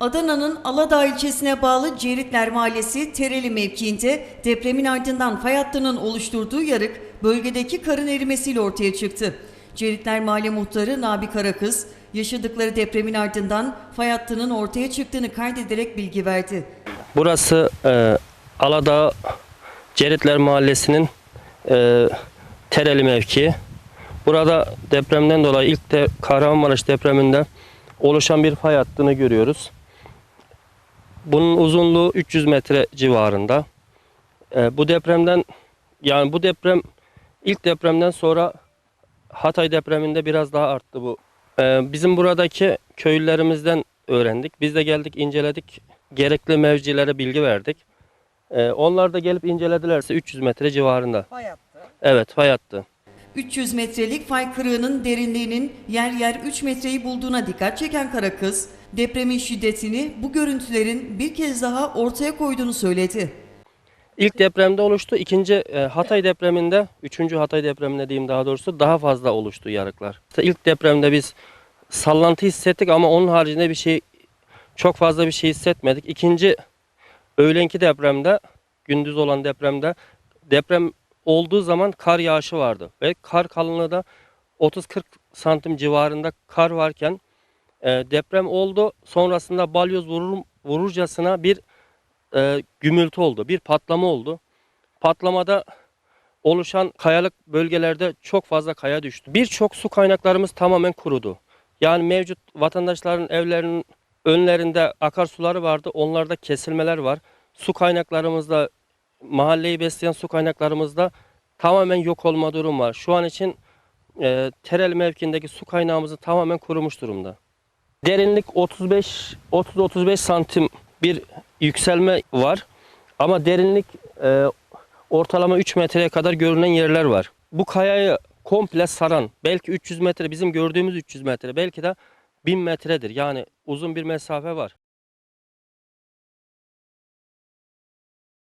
Adana'nın Aladağ ilçesine bağlı Ceritler Mahallesi Tereli mevkiinde depremin ardından fay hattının oluşturduğu yarık bölgedeki karın erimesiyle ortaya çıktı. Ceritler Mahalle Muhtarı Nabi Karakız, yaşadıkları depremin ardından fay hattının ortaya çıktığını kaydederek bilgi verdi. Burası e, Aladağ Ceritler Mahallesi'nin e, Tereli mevkii. Burada depremden dolayı ilk de Kahramanmaraş depreminde oluşan bir fay hattını görüyoruz. Bunun uzunluğu 300 metre civarında. E, bu depremden yani bu deprem ilk depremden sonra Hatay depreminde biraz daha arttı bu. E, bizim buradaki köylülerimizden öğrendik. Biz de geldik inceledik. Gerekli mevcilere bilgi verdik. E, onlar da gelip inceledilerse 300 metre civarında. Fay hattı. Evet fay hattı. 300 metrelik fay kırığının derinliğinin yer yer 3 metreyi bulduğuna dikkat çeken Karakız, depremin şiddetini bu görüntülerin bir kez daha ortaya koyduğunu söyledi. İlk depremde oluştu. İkinci e, Hatay depreminde, üçüncü Hatay depreminde diyeyim daha doğrusu daha fazla oluştu yarıklar. İşte ilk depremde biz sallantı hissettik ama onun haricinde bir şey çok fazla bir şey hissetmedik. İkinci öğlenki depremde, gündüz olan depremde deprem olduğu zaman kar yağışı vardı ve kar kalınlığı da 30-40 santim civarında kar varken e, deprem oldu. Sonrasında balyoz vurur, vururcasına bir e, gümültü oldu. Bir patlama oldu. Patlamada oluşan kayalık bölgelerde çok fazla kaya düştü. Birçok su kaynaklarımız tamamen kurudu. Yani mevcut vatandaşların evlerinin önlerinde akarsuları vardı. Onlarda kesilmeler var. Su kaynaklarımızda mahalleyi besleyen su kaynaklarımızda tamamen yok olma durum var. Şu an için e, Terel mevkindeki su kaynağımızı tamamen kurumuş durumda. Derinlik 35 30-35 santim bir yükselme var. Ama derinlik e, ortalama 3 metreye kadar görünen yerler var. Bu kayayı komple saran belki 300 metre bizim gördüğümüz 300 metre belki de 1000 metredir. Yani uzun bir mesafe var.